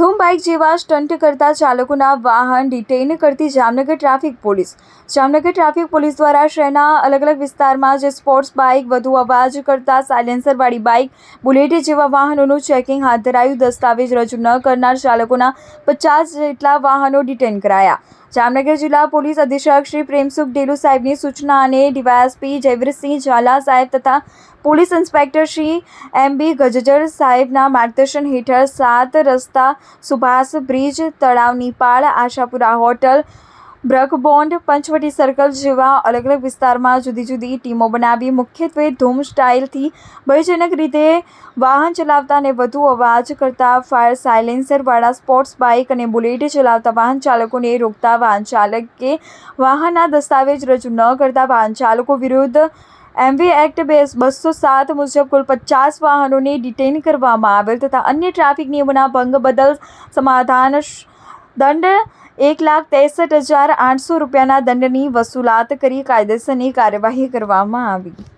ધૂમ બાઇક જેવા સ્ટન્ટ કરતા ચાલકોના વાહન ડિટેઇન કરતી Jamnagar traffic police. Jamnagar traffic police દ્વારા શહેરના અલગ અલગ વિસ્તારમાં જે સ્પોર્ટ્સ બાઇક, વધુ અવાજ કરતા સાયલેન્સરવાળી બાઇક, બુલેટ જેવા વાહનોનું ચેકિંગ હાથ ધરાયું. દસ્તાવેજ રજૂ ન કરનાર ચાલકોના પચાસ જેટલા વાહનો ડિટેઇન કરાયા. જામનગર જિલ્લા પોલીસ અધિક્ષક શ્રી પ્રેમસુખ ડેલુ સાહેબની સૂચના અને ડીવાયએસપી જયવીરસિંહ ઝાલા સાહેબ તથા police inspector Shri M B Gajjar સાહેબના માર્ગદર્શન હેઠળ સાત રસ્તા સુભાષ બ્રિજ તળાવની પાળ આશાપુરા હોટલ બ્રકબોન્ડ પંચવટી સર્કલ જેવા અલગ અલગ વિસ્તારમાં જુદી જુદી ટીમો બનાવી મુખ્યત્વે ધૂમ સ્ટાઇલથી ભયજનક રીતે વાહન ચલાવતા અને વધુ અવાજ કરતા ફાયર સાયલેન્સરવાળા સ્પોર્ટ્સ બાઇક અને બુલેટ ચલાવતા વાહન ચાલકોને રોકતા વાહન ચાલકે વાહનના દસ્તાવેજ રજૂ ન કરતા વાહન ચાલકો વિરુદ્ધ એમવી એક્ટ બે બસો સાત મુજબ કુલ પચાસ વાહનોને ડિટેઇન કરવામાં આવેલ તથા અન્ય ટ્રાફિક નિયમોના ભંગ બદલ સમાધાન દંડ એક લાખ ત્રેસઠ હજાર આઠસો રૂપિયાના દંડની વસૂલાત કરી કાયદેસરની કાર્યવાહી કરવામાં આવી.